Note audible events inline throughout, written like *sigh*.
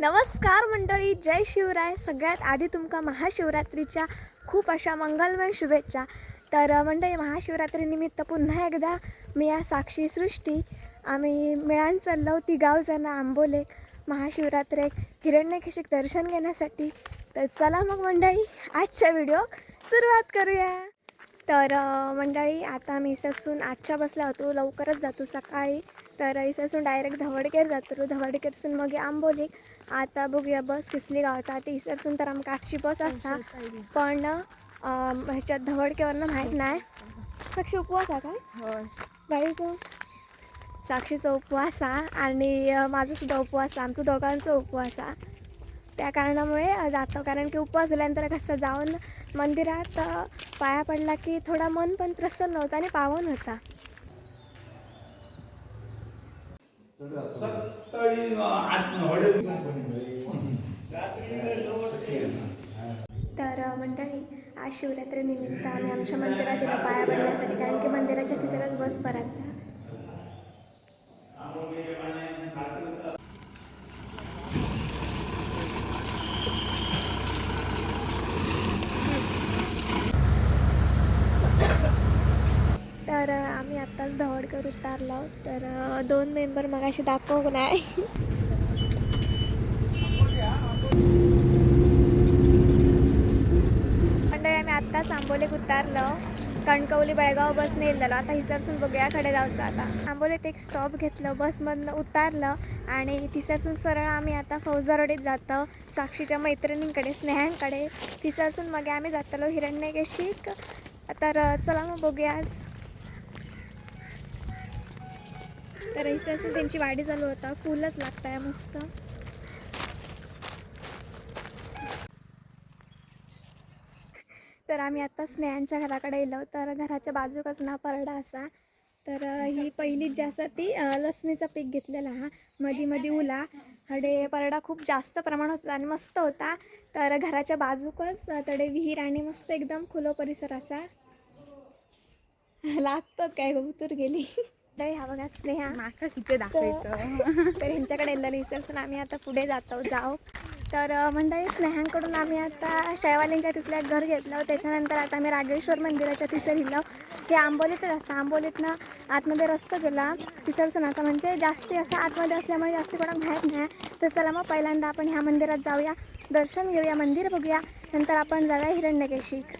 नमस्कार मंडळी जय शिवराय. सगळ्यात आधी तुमका महाशिवरात्रीच्या खूप अशा मंगलमय शुभेच्छा. तर मंडळी महाशिवरात्रीनिमित्त पुन्हा एकदा मी या साक्षी सृष्टी. आम्ही मिळान चाललो ती गाव आंबोले महाशिवरात्रेक हिरण्यकेशिक दर्शन घेण्यासाठी. तर चला मग मंडळी आजच्या व्हिडिओ सुरुवात करूया. तर मंडळी आता मी ससून आजच्या बसला होतो लवकरच जातो सकाळी. तर इससून डायरेक्ट धवडकेर जातो. धवडकेरसून मग आंबोली. आता बघूया बस कसली गावता. ती इसरसून तर आमकां आठशी बस आसा पण ह्याच्यात धवडकेवरनं माहीत नाही. साक्षी उपवास आहे काय होय. गाडीचं साक्षीचा उपवास आहे. आणि माझा सुद्धा उपवास आहे. आमचं दोघांचा उपवास आहे. त्या कारणामुळे जातो. कारण की उपवास झाल्यानंतर कसं जाऊन मंदिरात पाया पडला की थोडा मन पण प्रसन्न होता आणि पावन होता. सत्तावीस तर मंडळी आज शिवरात्रीनिमित्त आम्ही आमच्या मंदिरात तिला पाया पडण्यासाठी कारण की मंदिराच्या तिसऱ्याच बस परत तर अ, आम्ही आत्ताच धवडकर उतारलो तर दोन मेंबर मगाशी दाखव नाही. मंडळी आम्ही आत्ताच आंबोलीत उतारलो. कणकवली बेळगाव बसने येलेलो आता हिसरसून बघ्याकडे जाऊचं आता. आंबोलीत एक स्टॉप घेतलं बसमधनं उतारलं आणि तिसरसून सरळ आम्ही आता फौजारोडीत जातो. साक्षीच्या मैत्रिणींकडे स्नेहांकडे. तिसरसून मग आम्ही जातलो हिरण्यकेशीक. तर चला मग बघूया आज तर असून त्यांची वाढी चालू होता. फुलच आहे मस्त. तर आम्ही आता स्नेहांच्या घराकडे येलो तर घराच्या बाजूकच ना परडा असा. तर ही पहिलीच जी असा ती लसणीचं पीक घेतलेला हा. मधी मधी उला. हडे परडा खूप जास्त प्रमाणात होता आणि मस्त होता. तर घराच्या बाजूकच तडे विहीर आणि मस्त एकदम खुलो परिसर असा. *laughs* लागतात काय कबूतर गेली. *laughs* तर हा बघा स्नेहा. माका किती दाखवायचं तर ह्यांच्याकडे विसरसून आम्ही आता पुढे जातो जाऊ. तर मंडळी स्नेहांकडून आम्ही आता शेवालींच्या तिसऱ्या घर घेतलं. त्याच्यानंतर आता आम्ही रागेश्वर मंदिराच्या तिसरं लिहिलं हे आंबोलीतच असं आंबोलीतनं आतमध्ये रस्ता गेला. तिसरसून असं म्हणजे जास्ती असं आतमध्ये असल्यामुळे जास्ती कोणाला माहीत नाही. तर चला मग पहिल्यांदा आपण ह्या मंदिरात जाऊया. दर्शन घेऊया मंदिर बघूया. नंतर आपण जाऊया हिरण्यकेशीक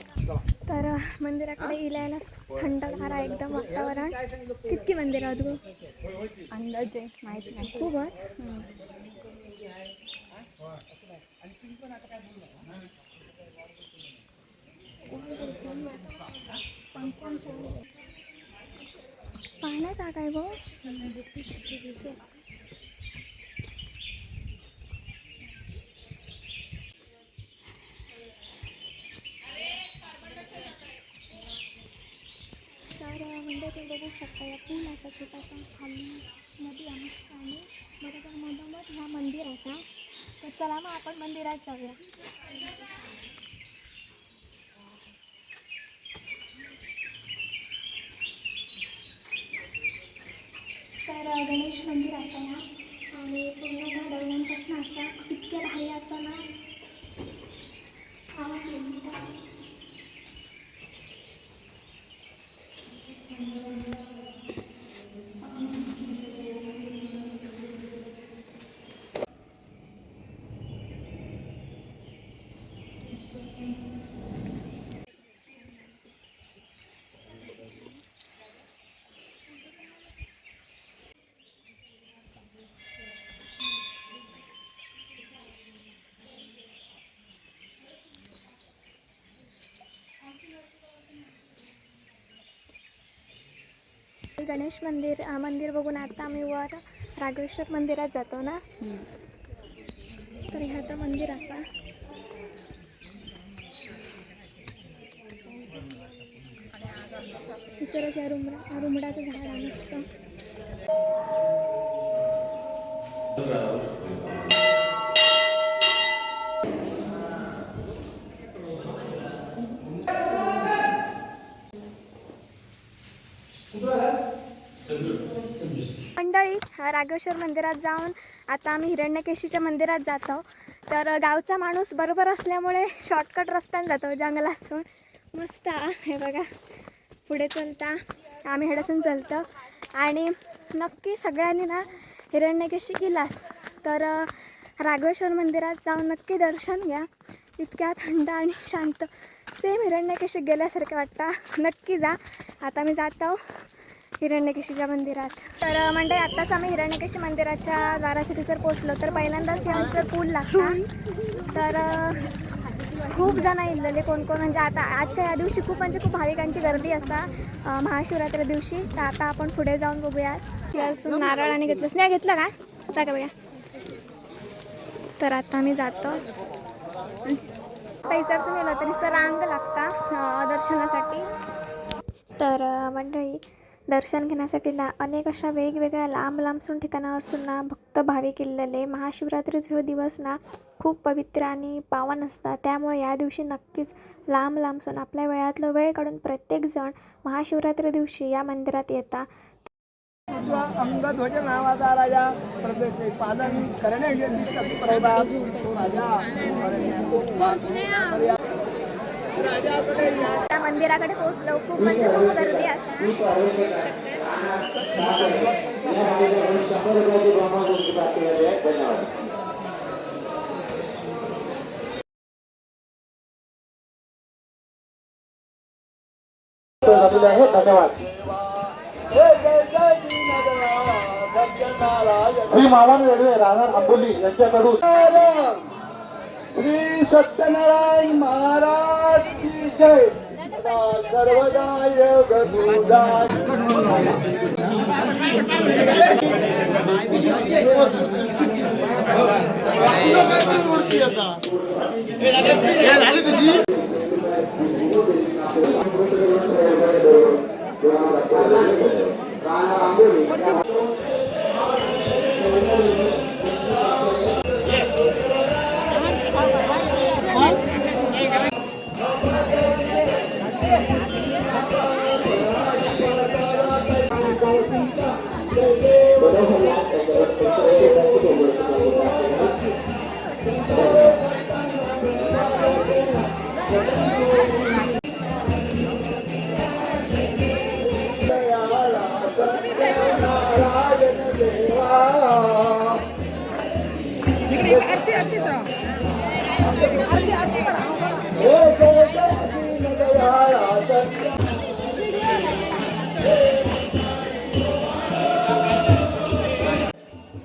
तर मंदिराकडे इलायला थंडगार आहे एकदम वातावरण. किती मंदिर आहोत गो? अंदाजे माहीत नाही. खूप आहे पाण्यात हा काय गो. विंडो म्हणजे बघू शकता. या पूल असा छोटासा खाली नदी आहे आणि बरोबर मधोमध हा मंदिर असा. तर चला मग आपण मंदिरात जाऊया. तर गणेश मंदिर असं ना आणि पूर्ण घडवण्यापासून असा इतक्या भारी असं ना आवाज येईल गणेश मंदिर मंदिर बघून आता आम्ही वर राघवेश्वर मंदिरात जातो ना? तर ह्या तर मंदिर असा. तिसरंच या रुमडा रुमडाचं झाड आहे मस्त मंडळी अ, राघवेश्वर मंदिरात जाऊन आता आम्ही हिरण्यकेशीच्या मंदिरात जातो. तर गावचा माणूस बरोबर असल्यामुळे शॉर्टकट रस्त्याने जातो जंगलासून मस्त हे बघा. पुढे चलता. आम्ही हेडसून चलतो. आणि नक्की सगळ्यांनी ना हिरण्यकेशी गेलास तर राघवेश्वर मंदिरात जाऊन नक्की दर्शन घ्या. इतक्या थंड आणि शांत. सेम हिरण्यकेशी गेल्यासारखं वाटतं. नक्की जा. आता मी जात. आहोत हिरण्यकेशीच्या मंदिरात. तर म्हणजे आत्ताच आम्ही हिरण्यकेशी मंदिराच्या दाराच्या तिसर पोचलो तर पहिल्यांदाच यांचं पूल लागला तर खूप जण इल्लेले कोण कोण. म्हणजे आता आजच्या या दिवशी खूप म्हणजे खूप भाविकांची गर्दी असा महाशिवरात्री दिवशी. तर आता आपण पुढे जाऊन बघूया नारळ आणि घेतलं. स्नेह घेतलं का? आता का बघा तर आता आम्ही जातो. पैसरसून गेलो तरी सर रांग लागता दर्शनासाठी. तर मंडळी दर्शन घेण्यासाठी ना अनेक अशा वेगवेगळ्या लांब लांबसून ठिकाणावरसून ना भक्त भाविक इल्लेले महाशिवरात्रीचा हो दिवस ना खूप पवित्र आणि पावन असतात त्यामुळे या दिवशी नक्कीच लांब लांबसून आपल्या वेळातलं वेळ काढून प्रत्येकजण महाशिवरात्री दिवशी या मंदिरात येतात अंगध्वज नावाचा राजा प्रजेचे पालन करण्यासाठी त्या मंदिराकडे पोहोचलो. खूप म्हणजे खूप गर्दी असा. झालेले आहे धन्यवाद जय जय जय दीनदयाळ, सत्यनारायण. श्री मावन रेडवे राहणार आंबोली यांच्याकडून. श्री सत्यनारायण महाराज की जय सर्वदा योग तुझा.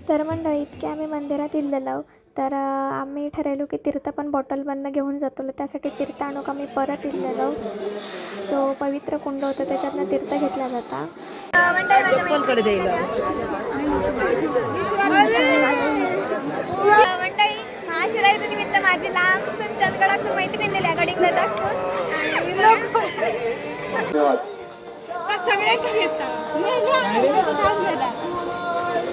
तर मंडळी इतके आम्ही मंदिरात इल्लेलो. तर आम्ही ठरवलो की तीर्थ पण बॉटलमधनं घेऊन जातो त्यासाठी तीर्थ आणूक आम्ही परत इल्लेलो. जो पवित्र कुंड होतं त्याच्यातनं तीर्थ घेतला जाता. मंडळी महाशिवरात्री निमित्त माझी लांब चंदगडासून मैत्रीण दिल्या गडिंगला धन्यवाद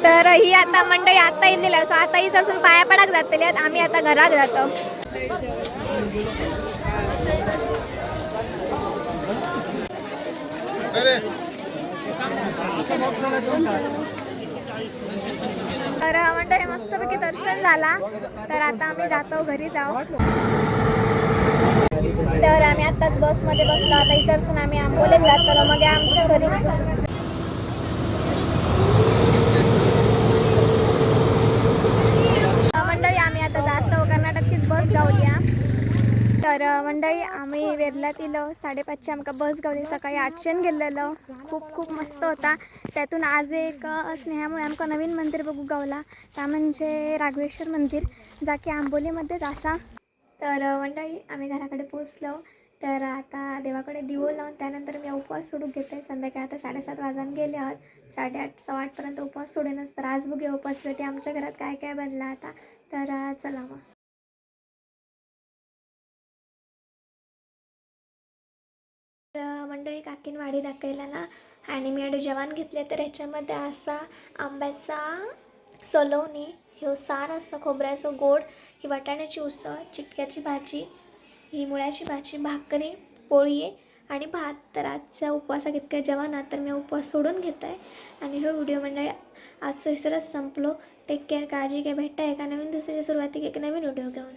तर ही आता मंडळी आता इल्लेली असो आता ही सरसून पाया पडाक जातली. आम्ही आता घरात जातो. तर मंडळी मस्तपैकी दर्शन झाला. तर आता आम्ही जातो घरी जाऊ. तर आम्ही आत्ताच बसमध्ये बसलो. आता इसरसून आम्ही आंबोलेत जातो मग आमच्या घरी. मंडळी आम्ही आता जातो कर्नाटकचीच बस गावली तर मंडळी आम्ही वेरल्यात इलो साडेपाचशे आमकां बस गावली. सकाळी आठशेन गेलेलो. खूप खूप मस्त होता. त्यातून आज एक स्नेहामुळे आमकां नवीन मंदिर बघू गावला. त्या म्हणजे राघवेश्वर मंदिर जा की आंबोलीमध्येच असा तर मंडळी आम्ही घराकडे पोचलो तर आता देवाकडे दिवो लावून त्यानंतर मी उपवास सोडून घेते संध्याकाळी आता साडेसात वाजून गेले आहोत. साडेआठ सव्वा आठपर्यंत उपवास सोडेनच. तर आज बघूया उपवासासाठी आमच्या घरात काय काय बनलं आता. तर चला मग. तर मंडळी काकीन वाडी दाखवला ना? आणि मी आडे जेवण घेतले तर ह्याच्यामध्ये असा आंब्याचा सोलवणी ह्यो सार असं खोबऱ्याचं गोड ही वाटाण्याची उसळ चिटक्याची भाजी ही मुळ्याची भाजी भाकरी पोळी आणि भात. तर आजच्या उपवासात इतक्या जेवणात तर मी उपवास सोडून घेत. आहे आणि हे व्हिडिओ मंडळी आजचं विसरच संपलो. टेक केअर काळजी घ्या भेटता एका नवीन दिवसाच्या सुरुवातीक एक नवीन व्हिडिओ घेऊन.